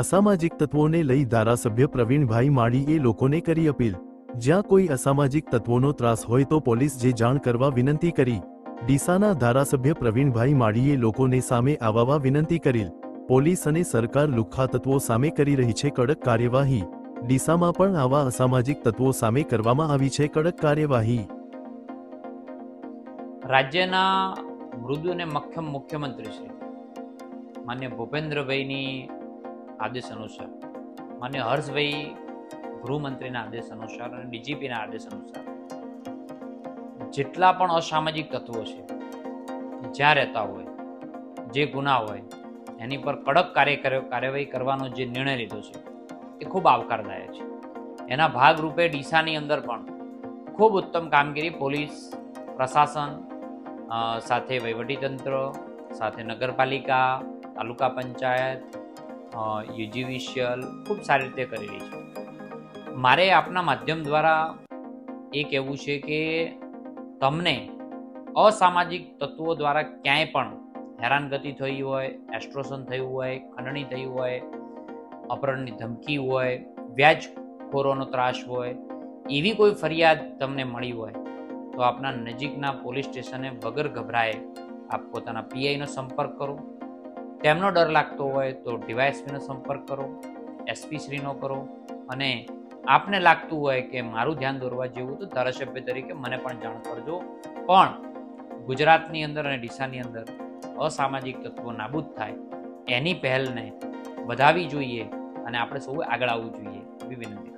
અસામાજિક તત્વોને લઈ ધારાસભ્ય પ્રવીણભાઈ માળીએ લોકોને કરી અપીલ. જ્યાં કોઈ અસામાજિક તત્વોનો ત્રાસ હોય તો પોલીસ જે જાણ કરવા વિનંતી કરી. ડીસાના ધારાસભ્ય પ્રવીણભાઈ માળીએ લોકોને સામે આવવા વિનંતી કરી પોલીસ અને સરકાર લુખ્ખા તત્વો સામે કરી રહી છે કડક કાર્યવાહી. ડીસામાં પણ આવા અસામાજિક તત્વો સામે કરવામાં આવી છે કડક કાર્યવાહી. રાજ્યના મૃદુ અને મખ્યમ મુખ્યમંત્રી શ્રી, માન્ય ભૂપેન્દ્રભાઈની આદેશ અનુસાર. માન્ય હર્ષભાઈ ગૃહમંત્રીના આદેશ અનુસાર અને ડીજીપીના આદેશ અનુસાર. જેટલા પણ અસામાજિક તત્વો છે, જ્યાં રહેતા હોય, જે ગુના હોય, એની પર કડક કાર્ય કાર્યવાહી કરવાનો જે નિર્ણય લીધો છે, એ ખૂબ આવકારદાયક છે. એના ભાગરૂપે ડીસાની અંદર પણ ખૂબ ઉત્તમ કામગીરી પોલીસ, પ્રશાસન સાથે વહીવટીતંત્ર, સાથે નગરપાલિકા, તાલુકા પંચાયત યુજીવિશિયલ ખૂબ સારી રીતે કરી રહી છે. મારે આપના માધ્યમ દ્વારા એ કહેવું છે કે તમને અસામાજિક તત્વો દ્વારા ક્યાંય પણ હેરાનગતિ થઈ હોય, એસ્ટ્રોશન થયું હોય, ખંડણી થઈ હોય, અપહરણની ધમકી હોય, વ્યાજખોરોનો ત્રાસ હોય, એવી કોઈ ફરિયાદ તમને મળી હોય, તો આપના નજીકના પોલીસ સ્ટેશને વગર ગભરાએ આપ પોતાના પીઆઈનો સંપર્ક કરો. તેમનો ડર લાગતો હોય તો ડીવાયએસપીનો સંપર્ક કરો, એસપી શ્રીનો કરો અને આપને લાગતું હોય કે મારું ધ્યાન દોરવા જેવું તો ધારાસભ્ય તરીકે મને પણ જાણ કરજો. પણ ગુજરાતની અંદર અને ડીસાની અંદર અસામાજિક તત્વો નાબૂદ થાય. એની પહેલને વધાવી જોઈએ અને આપણે સૌ આગળ આવવું જોઈએ. એવી વિનંતી